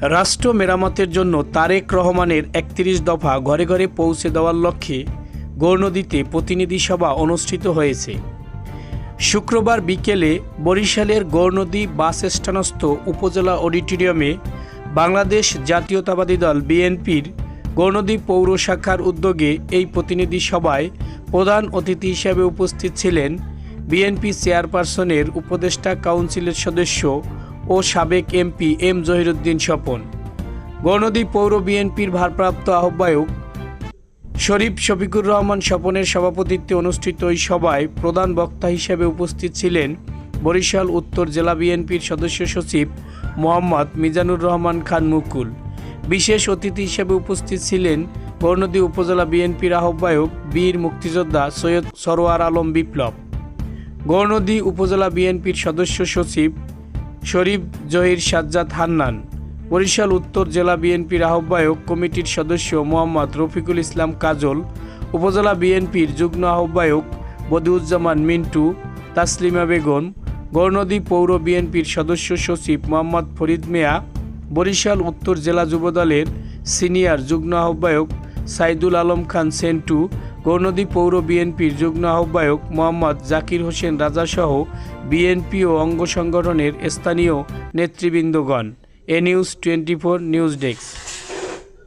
রাষ্ট্র মেরামতের জন্য তারেক রহমানের একত্রিশ দফা ঘরে ঘরে পৌঁছে দেওয়ার লক্ষ্যে গৌরনদীতে প্রতিনিধি সভা অনুষ্ঠিত হয়েছে। শুক্রবার বিকেলে বরিশালের গৌরনদী বাস স্ট্যান্ডস্থ উপজেলা অডিটোরিয়ামে বাংলাদেশ জাতীয়তাবাদী দল বিএনপির গৌরনদী পৌর শাখার উদ্যোগে এই প্রতিনিধি সভায় প্রধান অতিথি হিসেবে উপস্থিত ছিলেন বিএনপি চেয়ারপারসনের উপদেষ্টা কাউন্সিলের সদস্য ও সাবেক এমপি এম জহিরুদ্দিন স্বপন। গৌরনদী পৌর বিএনপির ভারপ্রাপ্ত আহ্বায়ক শরীফ শফিকুর রহমান স্বপনের সভাপতিত্বে অনুষ্ঠিত ওই সভায় প্রধান বক্তা হিসেবে উপস্থিত ছিলেন বরিশাল উত্তর জেলা বিএনপির সদস্য সচিব মোহাম্মদ মিজানুর রহমান খান মুকুল। বিশেষ অতিথি হিসেবে উপস্থিত ছিলেন গৌরনদী উপজেলা বিএনপির আহ্বায়ক বীর মুক্তিযোদ্ধা সৈয়দ সরোয়ার আলম বিপ্লব। গৌরনদী উপজেলা বিএনপির সদস্য সচিব শরীফ জহির সাজ্জাদ হান্নান, বরিশাল উত্তর জেলা বিএনপির আহ্বায়ক কমিটির সদস্য মোহাম্মদ রফিকুল ইসলাম কাজল, উপজেলা বিএনপির যুগ্ম আহ্বায়ক বদিউজ্জামান মিন্টু, তাসলিমা বেগম গৌরনদী পৌর বিএনপির সদস্য সচিব মোহাম্মদ ফরিদ মিয়া, বরিশাল উত্তর জেলা যুবদলের সিনিয়র যুগ্ম আহ্বায়ক সাইদুল আলম খান সেন্টু, গৌরনদী পৌর বিএনপির যুগ্ম আহ্বায়ক মোহাম্মদ জাকির হোসেন রাজাসহ বিএনপি ও অঙ্গ সংগঠনের স্থানীয় নেতৃবৃন্দগণ। এ news twenty four news desk.